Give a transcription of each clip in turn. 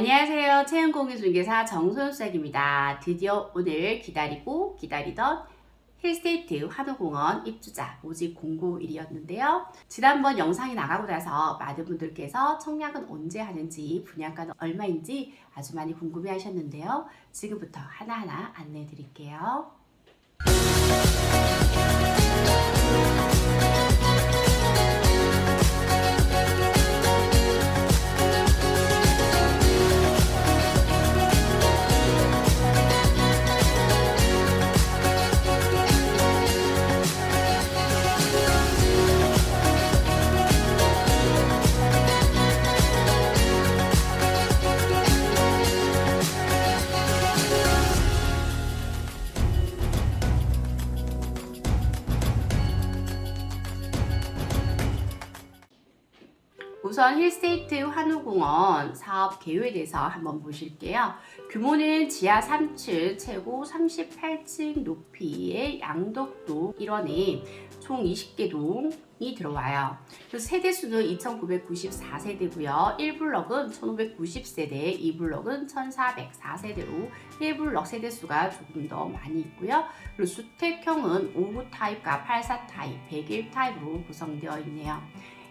안녕하세요. 채용공인중개사 정소연수학입니다. 드디어 오늘 기다리고 기다리던 힐스테이트 한우공원 입주자 모집 공고일이었는데요. 지난번 영상이 나가고 나서 많은 분들께서 청약은 언제 하는지 분양가는 얼마인지 아주 많이 궁금해 하셨는데요. 지금부터 하나하나 안내해 드릴게요. 우선 힐스테이트 한우공원 사업 개요에 대해서 한번 보실게요. 규모는 지하 3층, 최고 38층 높이의 양덕동 1원에 총 20개 동이 들어와요. 그래서 세대 수는 2,994세대고요. 1블럭은 1,590세대, 2블럭은 1,404세대로 1블럭 세대 수가 조금 더 많이 있고요. 그리고 주택형은 5구 타입과 84 타입, 101 타입으로 구성되어 있네요.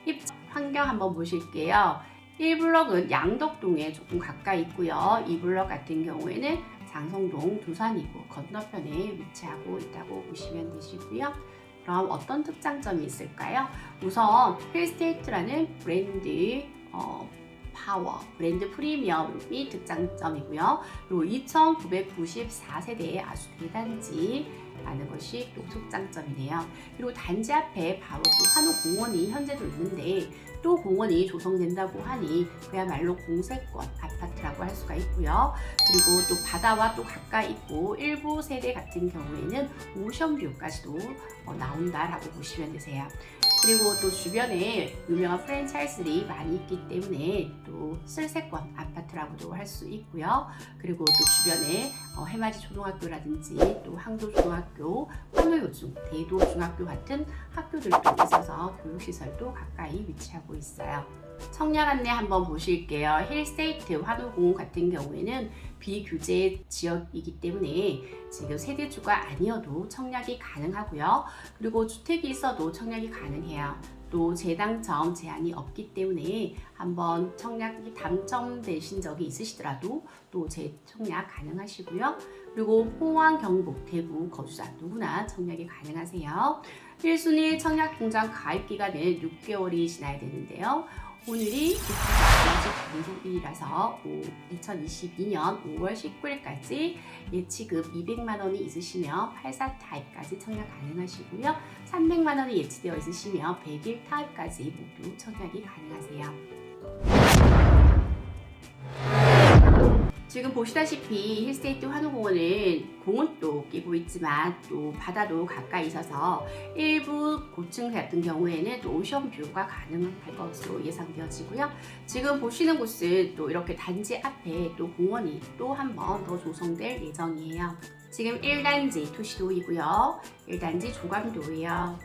입지 환경 한번 보실게요. 1블럭은 양덕동에 조금 가까이 있고요. 2블럭 같은 경우에는 장성동 두산이고 건너편에 위치하고 있다고 보시면 되시고요. 그럼 어떤 특장점이 있을까요? 우선 힐스테이트라는 브랜드 어, 파워, 브랜드 프리미엄이 특장점이고요. 그리고 2,994세대의 아주 대 단지 라는 것이 또 특장점이네요. 그리고 단지 앞에 바로 또 한우 공원이 현재도 있는데 또 공원이 조성된다고 하니 그야말로 공세권 아파트라고 할 수가 있고요. 그리고 또 바다와 또 가까이 있고 일부 세대 같은 경우에는 오션뷰까지도 어, 나온다라고 보시면 되세요. 그리고 또 주변에 유명한 프랜차이즈들이 많이 있기 때문에 또 쓸세권 아파트라고도 할 수 있고요. 그리고 또 주변에 어, 해맞이 초등학교라든지 또 항도 중학교, 환호요중, 대도 중학교 같은 학교들도 있어서 교육시설도 가까이 위치하고 있어요. 청약 안내 한번 보실게요. 힐스테이트 환호공 같은 경우에는 비규제 지역이기 때문에 지금 세대주가 아니어도 청약이 가능하고요. 그리고 주택이 있어도 청약이 가능해요. 또 재당첨 제한이 없기 때문에 한번 청약이 당첨되신 적이 있으시더라도 또 재청약 가능하시고요. 그리고 포항, 경북, 대구 거주자 누구나 청약이 가능하세요. 1순위 청약 통장 가입 기간은 6개월이 지나야 되는데요. 오늘이 2022일이라서 2022년 5월 19일까지 예치급 200만 원이 있으시면 84 타입까지 청약 가능하시고요. 300만 원이 예치되어 있으시면 101 타입까지 모두 청약이 가능하세요. 보시다시피 힐스테이트 환호공원은 공원도 끼고 있지만 또 바다도 가까이 있어서 일부 고층 같은 경우에는 또 오션 뷰가 가능할 것으로 예상되어지고요. 지금 보시는 곳은 또 이렇게 단지 앞에 또 공원이 또 한 번 더 조성될 예정이에요. 지금 1단지 투시도이고요. 1단지 조감도예요.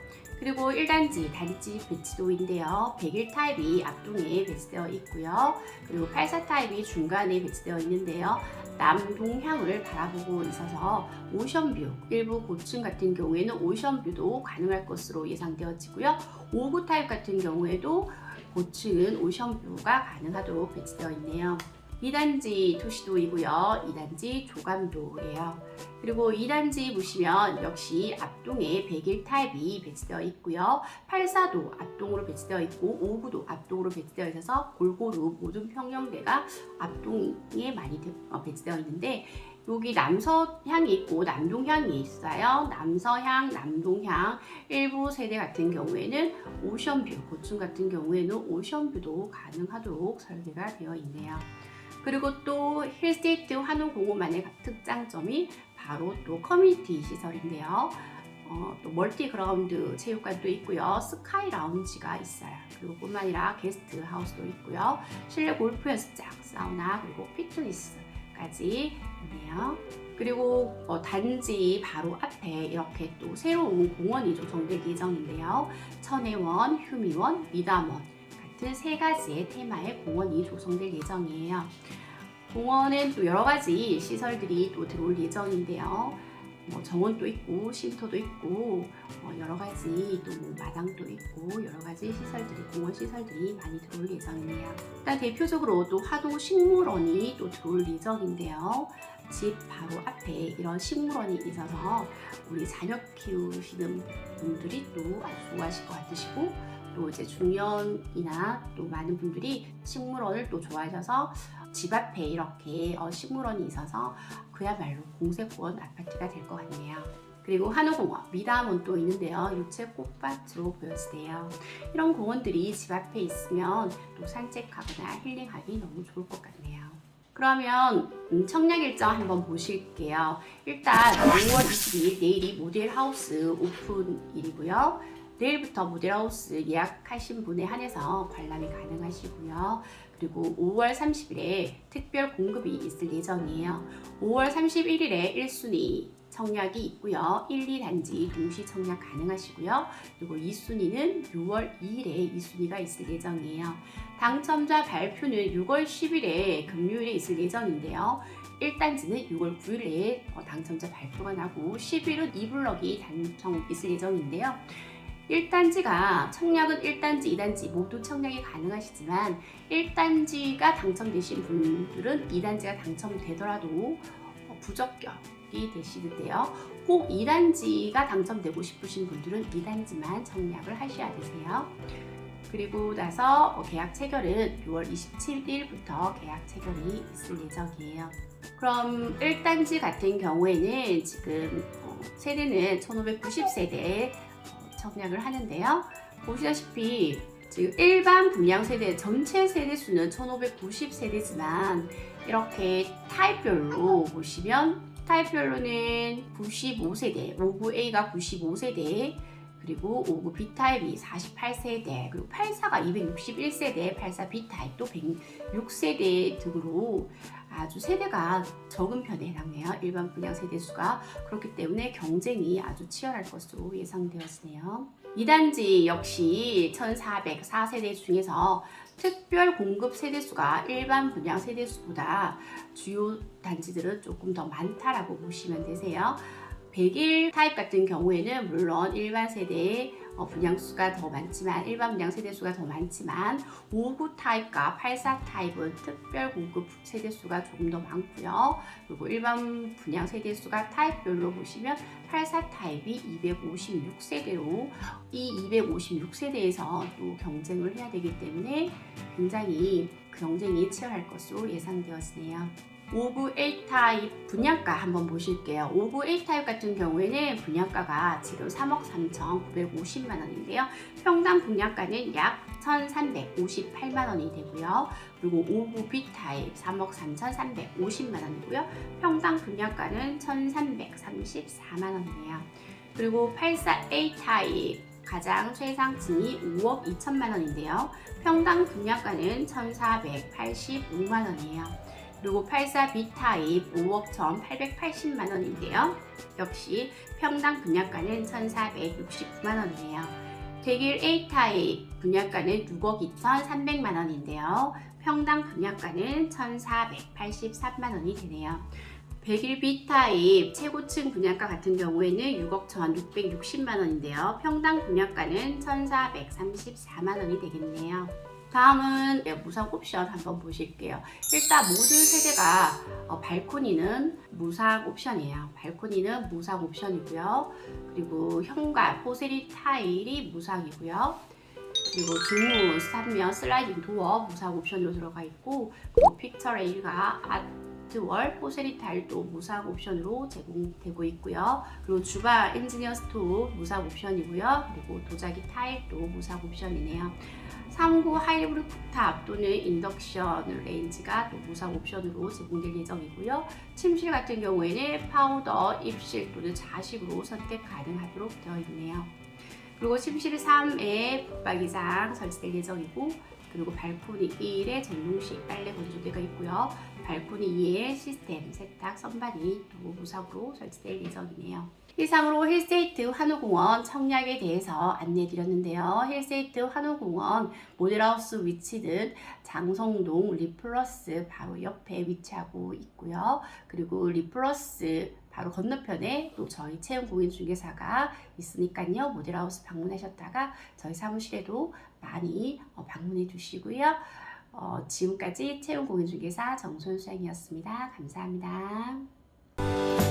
그리고 1단지 단지 배치도인데요. 101 타입이 앞동에 배치되어 있고요. 그리고 84 타입이 중간에 배치되어 있는데요. 남동향을 바라보고 있어서 오션뷰, 일부 고층 같은 경우에는 오션뷰도 가능할 것으로 예상되어지고요. 59 타입 같은 경우에도 고층은 오션뷰가 가능하도록 배치되어 있네요. 2단지 투시도이고요. 2단지 조감도예요. 그리고 2단지 보시면 역시 앞동에 101 타입이 배치되어 있고요. 84도 앞동으로 배치되어 있고 59도 앞동으로 배치되어 있어서 골고루 모든 평형대가 앞동에 많이 어, 배치되어 있는데 여기 남서향이 있고 남동향이 있어요. 남서향, 남동향 일부 세대 같은 경우에는 오션뷰, 고층 같은 경우에는 오션뷰도 가능하도록 설계가 되어 있네요. 그리고 또 힐스테이트 환호공원만의 특장점이 바로 또 커뮤니티 시설인데요. 어, 또 멀티그라운드 체육관도 있고요. 스카이 라운지가 있어요. 그리고 뿐만 아니라 게스트 하우스도 있고요. 실내 골프 연습장, 사우나, 그리고 피트니스까지 있네요. 그리고 어, 단지 바로 앞에 이렇게 또 새로운 공원이 조성될 예정인데요. 천혜원, 휴미원, 미담원 같은 세 가지의 테마의 공원이 조성될 예정이에요. 공원엔 또 여러 가지 시설들이 또 들어올 예정인데요. 뭐 정원도 있고 쉼터도 있고 어, 여러 가지 또 뭐 마당도 있고 여러 가지 시설들이 공원 시설들이 많이 들어올 예정이네요. 일단 대표적으로 또 화도 식물원이 또 들어올 예정인데요. 집 바로 앞에 이런 식물원이 있어서 우리 자녀 키우시는 분들이 또 아주 좋아하실 것 같으시고 또 이제 중년이나 또 많은 분들이 식물원을 또 좋아하셔서 집 앞에 이렇게 어, 식물원이 있어서 그야말로 공세권 아파트가 될 것 같네요. 그리고 한우공원, 미담원 또 있는데요. 유채 꽃밭으로 보여지네요. 이런 공원들이 집 앞에 있으면 또 산책하거나 힐링하기 너무 좋을 것 같네요. 그러면 음, 청약 일정 한번 보실게요. 일단 5월 22일 내일이 모델하우스 오픈일이고요. 내일부터 모델하우스 예약하신 분에 한해서 관람이 가능하시고요. 그리고 5월 30일에 특별 공급이 있을 예정이에요. 5월 31일에 1순위 청약이 있고요. 1, 2단지 동시 청약 가능하시고요. 그리고 2순위는 6월 2일에 2순위가 있을 예정이에요. 당첨자 발표는 6월 10일에 금요일에 있을 예정인데요. 1단지는 6월 9일에 당첨자 발표가 나고 10일은 2블럭이 당첨 있을 예정인데요. 1단지가 청약은 1단지, 2단지 모두 청약이 가능하시지만 1단지가 당첨되신 분들은 2단지가 당첨되더라도 어, 부적격이 되시는데요. 꼭 2단지가 당첨되고 싶으신 분들은 2단지만 청약을 하셔야 되세요. 그리고 나서 어, 계약 체결은 6월 27일부터 계약 체결이 있을 예정이에요. 그럼 1단지 같은 경우에는 지금 어, 세대는 1590세대 청약을 하는데요. 보시다시피 지금 일반 분양 세대 전체 세대 수는 1590세대지만 이렇게 타입별로 보시면 타입별로는 95세대, 59A가 95세대, 그리고 59B 타입이 48세대, 그리고 84가 261세대, 84B 타입도 106세대 등으로 아주 세대가 적은 편에 해당해요. 일반 분양 세대 수가 그렇기 때문에 경쟁이 아주 치열할 것으로 예상되었네요. 2단지 역시 1404세대 중에서 특별 공급 세대 수가 일반 분양 세대 수보다 주요 단지들은 조금 더 많다라고 보시면 되세요. 101 타입 같은 경우에는 물론 일반 세대의 어, 분양수가 더 많지만 일반 분양 세대수가 더 많지만 59 타입과 84 타입은 특별 공급 세대수가 조금 더 많고요. 그리고 일반 분양 세대수가 타입별로 보시면 84 타입이 256세대로 이 256세대에서 또 경쟁을 해야 되기 때문에 굉장히 그 경쟁이 치열할 것으로 예상되었네요. 59A 타입 분양가 한번 보실게요. 59A 타입 같은 경우에는 분양가가 지금 3억 3,950만 원인데요. 평당 분양가는 약 1,358만 원이 되고요. 그리고 59B 타입 3억 3,350만 원이고요. 평당 분양가는 1,334만 원이에요. 그리고 84A 타입 가장 최상층이 5억 2천만 원인데요. 평당 분양가는 1,485만 원이에요. 그리고 84B 타입 5억 1,880만 원인데요. 역시 평당 분양가는 1,469만 원이에요. 대길 A 타입 분양가는 6억 2,300만 원인데요. 평당 분양가는 1,483만 원이 되네요. 101 B 타입 최고층 분양가 같은 경우에는 6억 1,660만 원인데요. 평당 분양가는 1,434만 원이 되겠네요. 다음은 네, 무상 옵션 한번 보실게요. 일단 모든 세대가 어, 발코니는 무상 옵션이에요. 발코니는 무상 옵션이고요. 그리고 현관, 포세리 타일이 무상이고요. 그리고 중문, 삼면, 슬라이딩 도어 무상 옵션으로 들어가 있고 그리고 픽처 레일과 아트 월, 포세리 타일도 무상 옵션으로 제공되고 있고요. 그리고 주방 엔지니어 스토브 무상 옵션이고요. 그리고 도자기 타일도 무상 옵션이네요. 상부 하이브리드 쿡탑 또는 인덕션 레인지가 또 무상 옵션으로 제공될 예정이고요. 침실 같은 경우에는 파우더, 입실 또는 자식으로 선택 가능하도록 되어 있네요. 그리고 침실 3에 붙박이장 설치될 예정이고 그리고 발코니 1에 전동식 빨래 건조대가 있고요. 발코니 2에 시스템 세탁 선반이 또 무상으로 설치될 예정이네요. 이상으로 힐스테이트 한우공원 청약에 대해서 안내드렸는데요. 힐스테이트 한우공원 모델하우스 위치는 장성동 리플러스 바로 옆에 위치하고 있고요. 그리고 리플러스 바로 건너편에 또 저희 채용 공인 중개사가 있으니까요. 모델하우스 방문하셨다가 저희 사무실에도 많이 어, 방문해 주시고요. 어, 지금까지 채용 공인 중개사 정손수양이었습니다. 감사합니다.